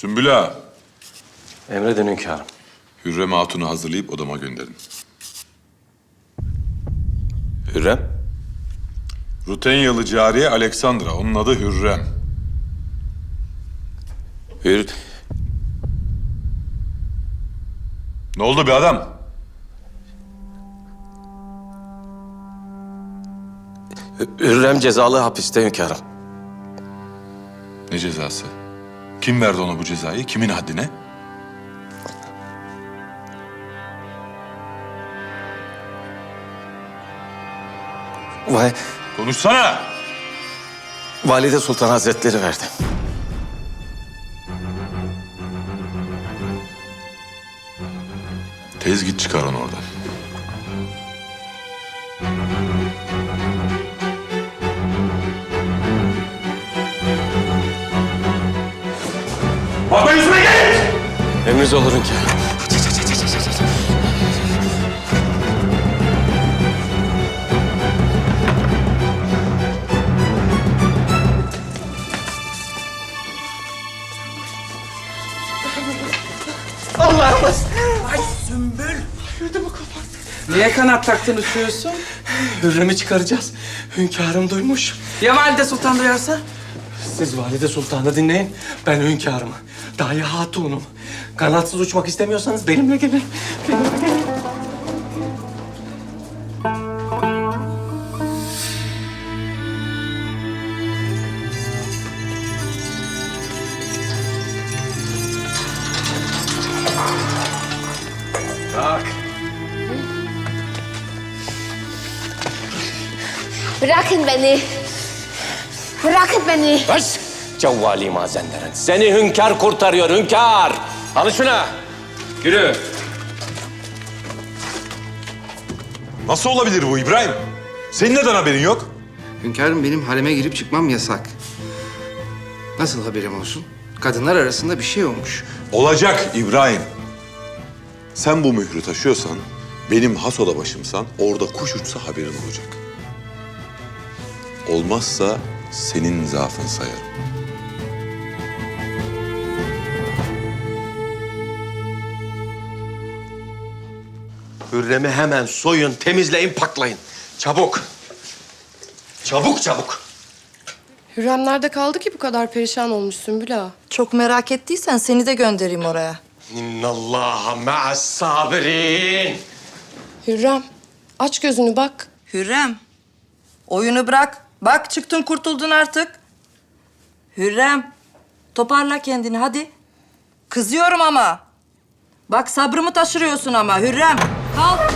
Sümbül Ağa, Emredin hünkârım. Hürrem Hatun'u hazırlayıp odama gönderin. Hürrem. Rutenyalı cariye Aleksandra, onun adı Hürrem. Hür... Ne oldu bir adam? Hürrem cezalı hapiste hünkârım. Ne cezası? Kim verdi ona bu cezayı? Kimin haddine? Vay, Konuşsana! Valide Sultan Hazretleri verdi. Tez git çıkar onu oradan. Emriniz olur hünkârım. Niye kanat taktın uçuyorsun? Hürrem'i çıkaracağız. Hünkârım duymuş. Ya valide sultan duyarsa? Siz Valide Sultan'ı dinleyin. Ben hünkârım. Dahi hatunum. Kanatsız uçmak istemiyorsanız benimle gelin. Benimle gelin. Bak. Bırakın beni. Bırakın beni. Baş! Cevvali mazenlerin. Seni hünkâr kurtarıyor hünkâr. Alın şuna. Yürü. Nasıl olabilir bu İbrahim? Senin neden haberin yok? Hünkârım benim hareme girip çıkmam yasak. Nasıl haberim olsun? Kadınlar arasında bir şey olmuş. Olacak İbrahim. Sen bu mührü taşıyorsan, benim has oda başımsan, orada kuş uçsa haberin olacak. Olmazsa senin zaafın sayarım. Hürrem'i hemen soyun, temizleyin, paklayın. Çabuk. Çabuk çabuk. Hürrem nerede kaldı ki bu kadar perişan olmuş Sümbül Ağa? Çok merak ettiysen seni de göndereyim oraya. İnnallaha ma'as sabirin. Hürrem aç gözünü bak. Hürrem, oyunu bırak. Bak çıktın kurtuldun artık. Hürrem, toparla kendini hadi. Kızıyorum ama. Bak sabrımı taşırıyorsun ama Hürrem. 好。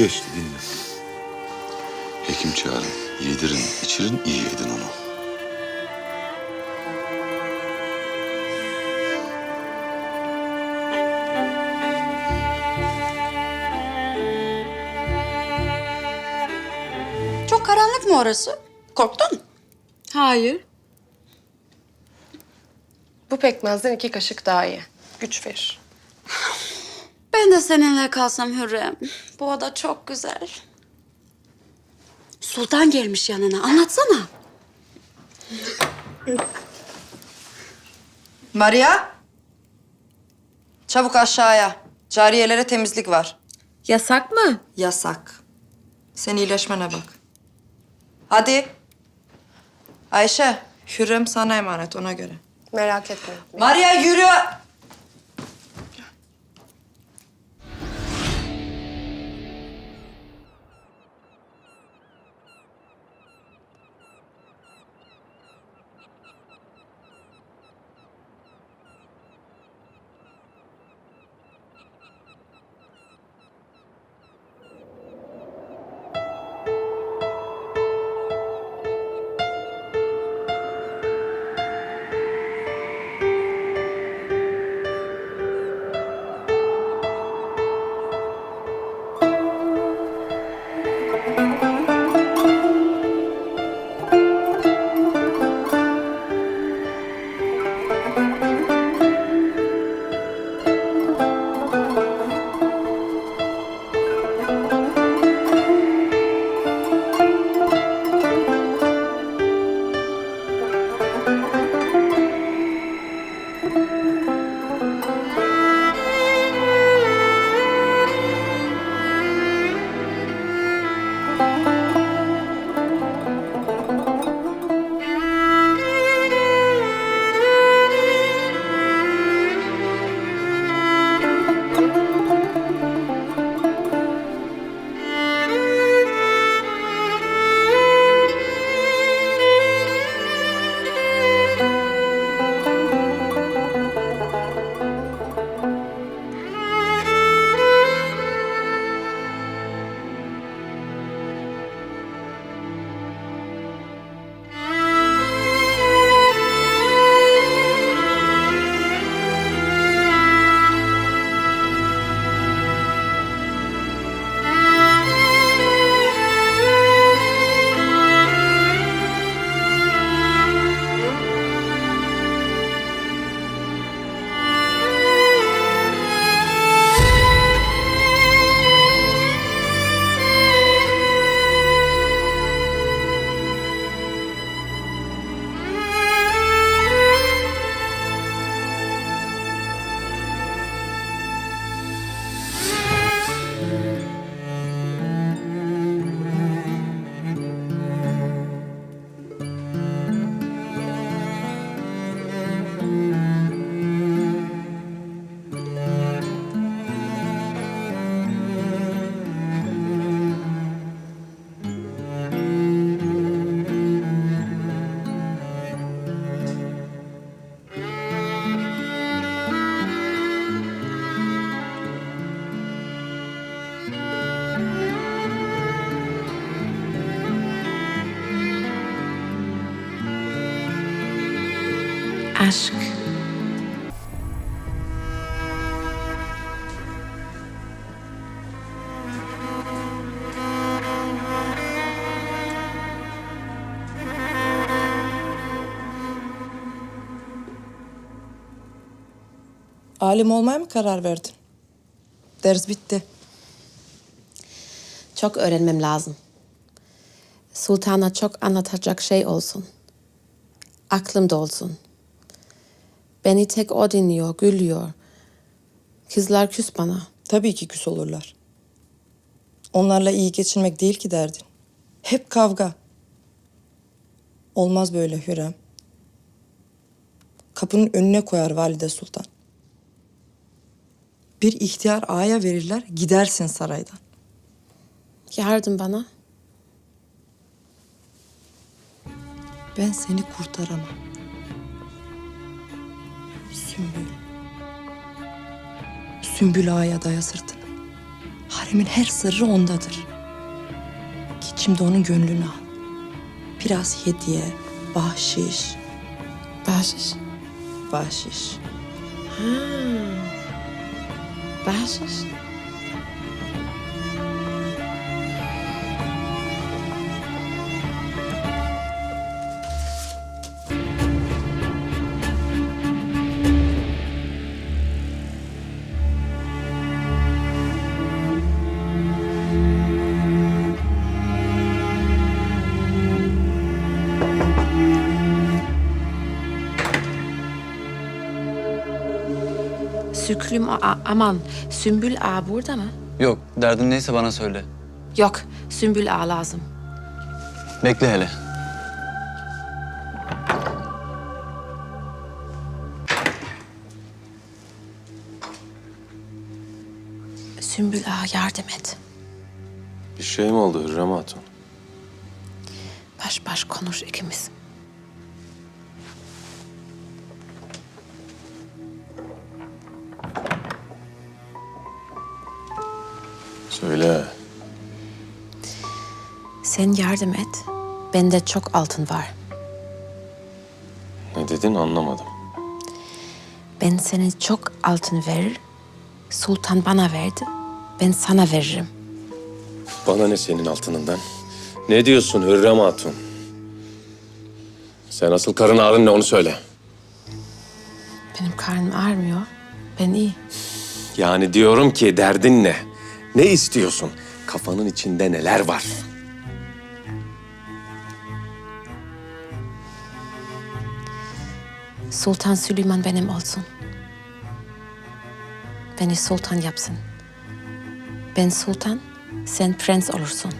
Geçti dinle. Hekim çağırın, yedirin, içirin, iyi edin onu. Çok karanlık mı orası? Korktun? Hayır. Bu pekmezden iki kaşık daha iyi. Güç verir. Ben de seninle kalsam Hürrem. Bu oda çok güzel. Sultan gelmiş yanına. Anlatsana. Maria. Çabuk aşağıya. Cariyelere temizlik var. Yasak mı? Yasak. Sen iyileşmene bak. Hadi. Ayşe, Hürrem sana emanet ona göre. Merak etme. Maria yürü. Aşk. Alim olmaya mı karar verdin? Ders bitti. Çok öğrenmem lazım. Sultana çok anlatacak şey olsun. Aklımda olsun. Beni tek o dinliyor, gülüyor. Kızlar küs bana. Tabii ki küs olurlar. Onlarla iyi geçinmek değil ki derdin. Hep kavga. Olmaz böyle Hürrem. Kapının önüne koyar valide sultan. Bir ihtiyar ağaya verirler, gidersin saraydan. Yardım bana. Ben seni kurtaramam. Sümbül. Sümbül ağaya daya sırtını. Haremin her sırrı ondadır. Git şimdi onun gönlünü al. Biraz hediye, bahşiş, Bahşiş. bahşiş. Bahşiş. Süklüm a- aman Sümbül ağa burada mı? Yok, derdin neyse bana söyle. Yok, Sümbül ağa lazım. Bekle hele. Sümbül ağa yardım et. Bir şey mi oldu Hürrem Hatun? Baş baş konuş ikimiz. Söyle. Sen yardım et. Bende çok altın var. Ne dedin anlamadım. Ben seni çok altın verir. Sultan bana verdi. Ben sana veririm. Bana ne senin altınından? Ne diyorsun Hürrem Hatun? Sen asıl karın ağrın ne onu söyle. Benim karnım ağrımıyor. Ben iyi. Yani diyorum ki derdin ne? Ne istiyorsun? Kafanın içinde neler var? Sultan Süleyman benim olsun. Beni sultan yapsın. Ben sultan, sen prens olursun.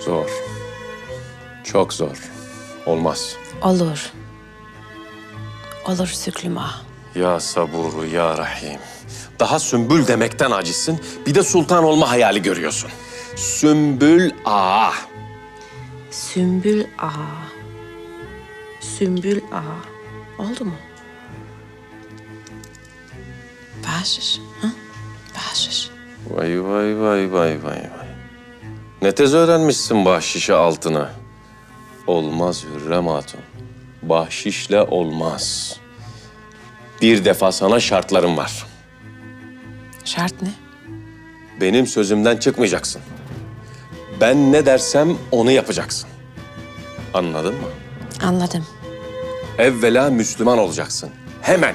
Zor. Çok zor. Olmaz. Olur. Olur Süklüm ağa. Ya saburu ya rahim. Daha sümbül demekten acizsin. Bir de sultan olma hayali görüyorsun. Sümbül ağa. Sümbül ağa. Sümbül ağa. Oldu mu? Bahşiş. Ha? Bahşiş. Vay vay vay vay vay vay. Ne tez öğrenmişsin bahşişe altını. Olmaz Hürrem Hatun. Bahşişle olmaz. Bir defa sana şartlarım var. Şart ne? Benim sözümden çıkmayacaksın. Ben ne dersem onu yapacaksın. Anladın mı? Anladım. Evvela Müslüman olacaksın. Hemen.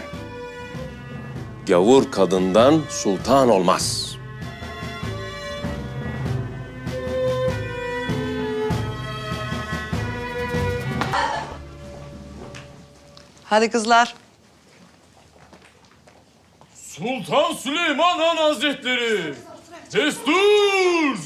Gavur kadından sultan olmaz. Hadi kızlar. Sultan Süleyman Han Hazretleri! Destur!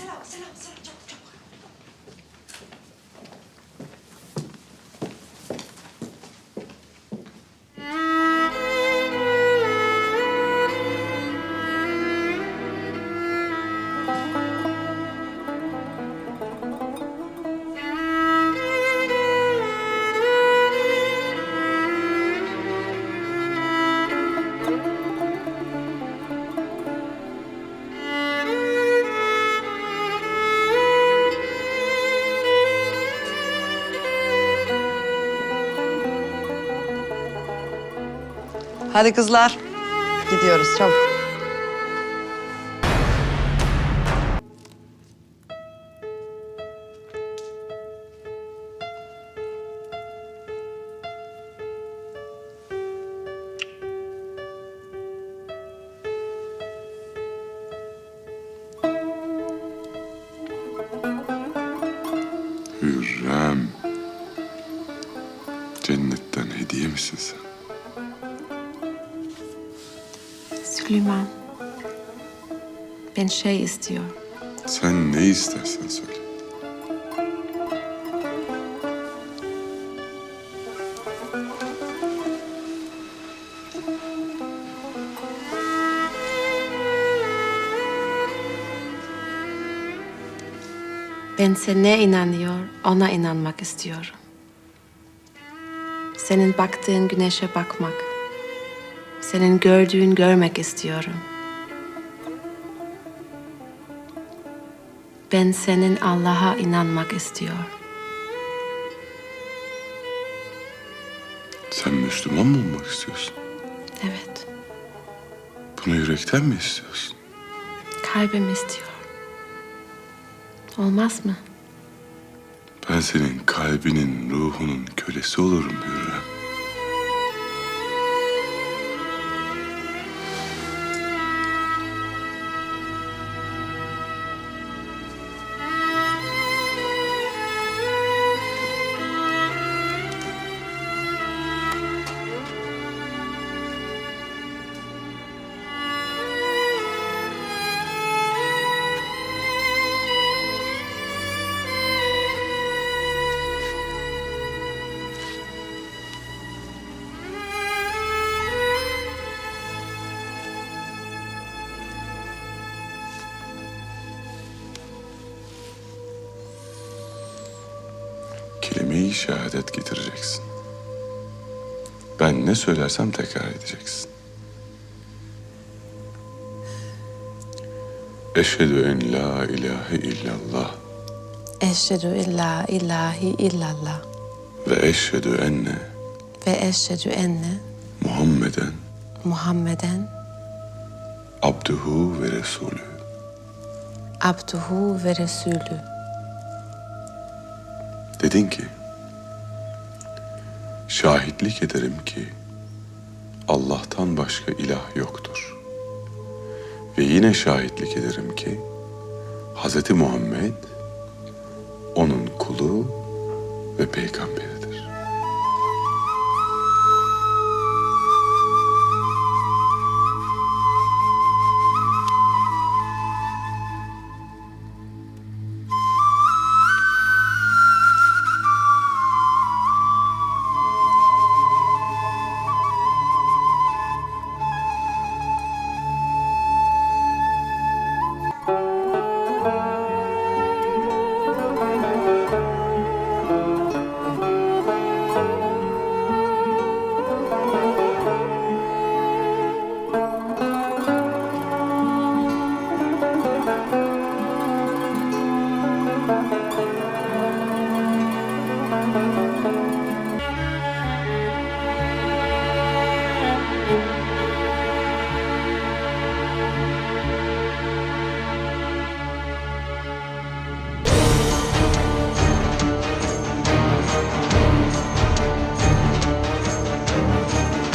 Hadi kızlar. Gidiyoruz çabuk. Süleyman. Ben şey istiyor. Sen ne istersen söyle. Ben sana inanıyor, ona inanmak istiyorum. Senin baktığın güneşe bakmak. Senin gördüğün görmek istiyorum. Ben senin Allah'a inanmak istiyorum. Sen Müslüman mı olmak istiyorsun? Evet, Bunu yürekten mi istiyorsun? kalbim istiyor. Olmaz mı? Ben senin kalbinin, ruhunun kölesi olurum Hürrem. Şehadet getireceksin. Ben ne söylersem tekrar edeceksin. Eşhedü en la ilahe illallah Eşhedü illa ilahi illallah ve eşhedü enne ve eşhedü enne Muhammeden Muhammeden abduhu ve resulü. abduhu ve resulü. Dedin ki, şahitlik ederim ki Allah'tan başka ilah yoktur. Ve yine şahitlik ederim ki Hz. Muhammed onun kulu ve peygamberi.